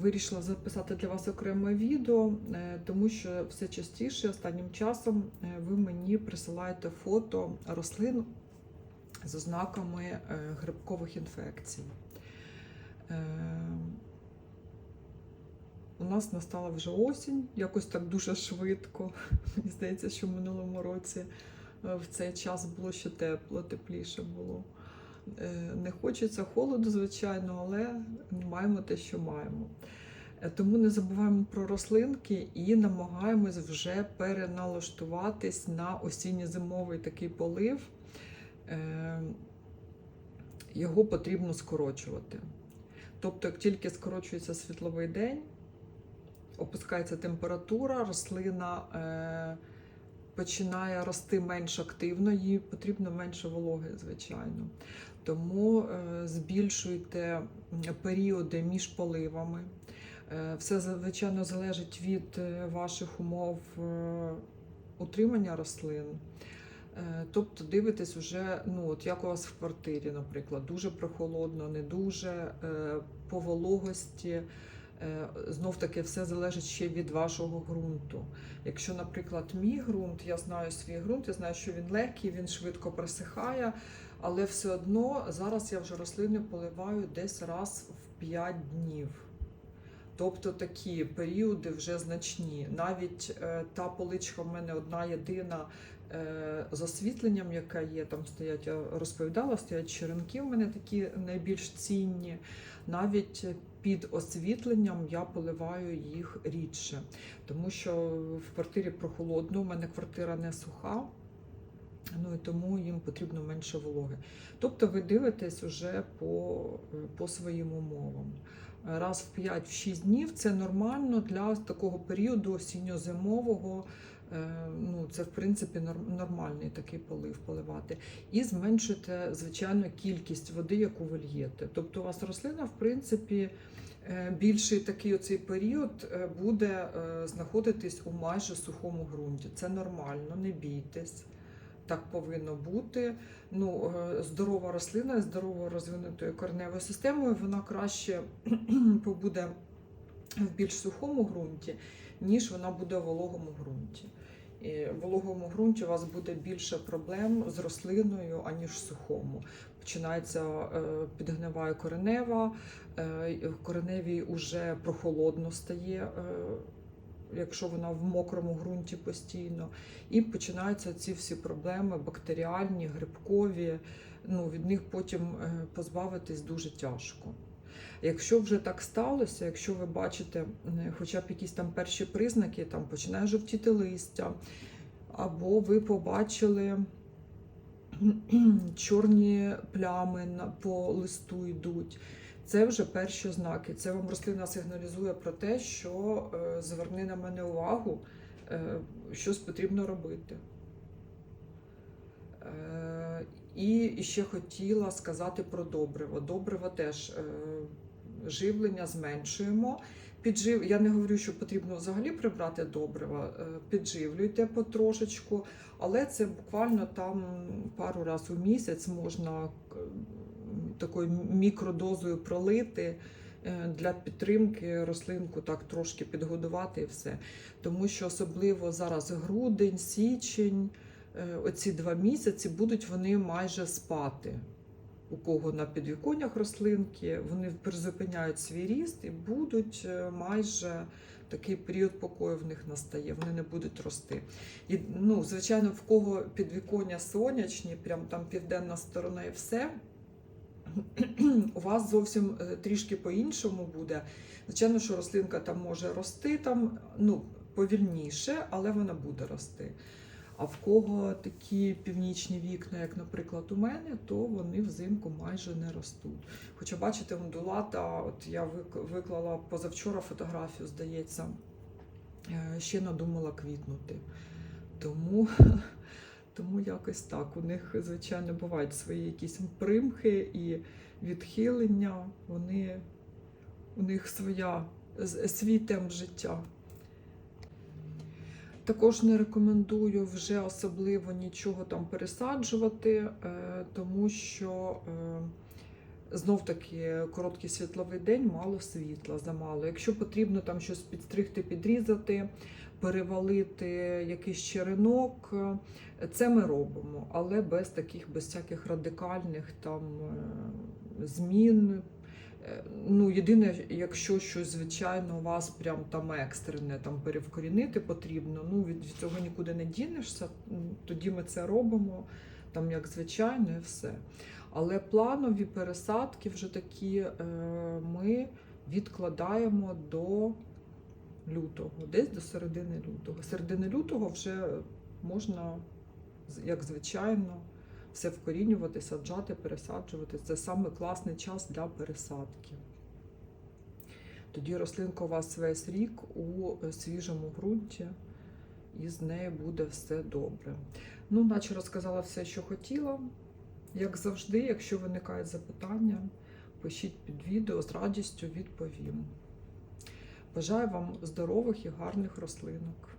Вирішила записати для вас окреме відео, е, тому що все частіше останнім часом е, ви мені присилаєте фото рослин з ознаками е, грибкових інфекцій. У нас настала вже осінь, якось так дуже швидко. Мені здається, що в минулому році в цей час було ще тепло, тепліше було. Е, Не хочеться холоду, звичайно, але маємо те, що маємо. Е, Тому не забуваємо про рослинки і намагаємось вже переналаштуватись на осінньо-зимовий такий полив. Е, Його потрібно скорочувати. Тобто, як тільки скорочується світловий день, опускається температура, рослина починає рости менш активно, їй потрібно менше вологи, звичайно. Тому е, збільшуйте періоди між поливами. Е, Все, звичайно, залежить від е, ваших умов утримання рослин. Тобто дивитесь уже, ну от як у вас в квартирі, наприклад, дуже прохолодно, не дуже по вологості. Е, Знов таки все залежить ще від вашого ґрунту. Якщо, наприклад, мій ґрунт, я знаю свій ґрунт, я знаю, що він легкий, він швидко просихає, але все одно зараз я вже рослини поливаю десь раз в 5 днів. Тобто такі періоди вже значні. Навіть е, та поличка в мене одна єдина е, з освітленням, яка є, там стоять, я розповідала, стоять черенки в мене такі найбільш цінні. Навіть під освітленням я поливаю їх рідше, тому що в квартирі прохолодно, у мене квартира не суха. Ну і тому їм потрібно менше вологи. Тобто ви дивитесь уже по, по своїм умовам. Раз в 5-6 днів це нормально для такого періоду осінньо-зимового. Е, Ну, це в принципі нор- нормальний такий полив поливати. І зменшуйте, звичайно, кількість води, яку ви льєте. Тобто у вас рослина, в принципі, е, більший такий оцей період е, буде знаходитись у майже сухому ґрунті. Це нормально, не бійтесь. Так повинно бути. Ну, е, здорова рослина здорово розвинутою кореневою системою, вона краще побуде в більш сухому ґрунті, ніж вона буде в вологому ґрунті. І в вологому ґрунті у вас буде більше проблем з рослиною, аніж в сухому. Починається е, підгниває коренева, е, кореневій уже прохолодно стає. Якщо вона в мокрому ґрунті постійно, і починаються ці всі проблеми бактеріальні, грибкові. Ну, від них потім е, позбавитись дуже тяжко. Якщо вже так сталося, якщо ви бачите е, хоча б якісь там перші признаки, там починає жовтіти листя, або ви побачили чорні плями по листу йдуть. Це вже перші ознаки. Це вам рослина сигналізує про те, що е, зверни на мене увагу, е, щось потрібно робити. Е, І ще хотіла сказати про добриво. Добриво теж живлення зменшуємо. Піджив... Я не говорю, що потрібно взагалі прибрати добрива, підживлюйте потрошечку, але це буквально там пару разів у місяць можна такою мікродозою пролити е, для підтримки рослинку, так трошки підгодувати і все. Тому що особливо зараз грудень, січень, е, оці два місяці будуть вони майже спати. У кого на підвіконнях рослинки, вони призупиняють свій ріст і будуть е, майже такий період покою в них настає, вони не будуть рости. І, ну, звичайно, в кого підвіконня сонячні, прям там південна сторона і все, у вас зовсім е, трішки по-іншому буде. Звичайно, що рослинка там може рости там, ну, повільніше, але вона буде рости. А в кого такі північні вікна, як, наприклад, у мене, то вони взимку майже не ростуть. Хоча, бачите, ондулата, от я виклала позавчора фотографію, здається, е, ще надумала квітнути. Тому, тому якось так. У них, звичайно, бувають свої якісь примхи і відхилення. Вони, у них своя, свій темп життя. Також не рекомендую вже особливо нічого там пересаджувати, е, тому що Знов таки короткий світловий день, мало світла, замало. Якщо потрібно там щось підстригти, підрізати, перевалити якийсь черенок, це ми робимо, але без таких, без всяких радикальних там е, змін. Е, Ну, єдине, якщо щось, звичайно, у вас прям там екстрене там перевкорінити потрібно, ну від, цього нікуди не дінешся, тоді ми це робимо, там як звичайно, і все. Але планові пересадки вже такі е, ми відкладаємо до лютого, десь до середини лютого. Середини лютого вже можна, як звичайно, все вкорінювати, саджати, пересаджувати. Це саме класний час для пересадки. Тоді рослинка у вас весь рік у е, свіжому ґрунті, і з нею буде все добре. Ну, наче розказала все, що хотіла. Як завжди, якщо виникають запитання, пишіть під відео, з радістю відповім. Бажаю вам здорових і гарних рослинок.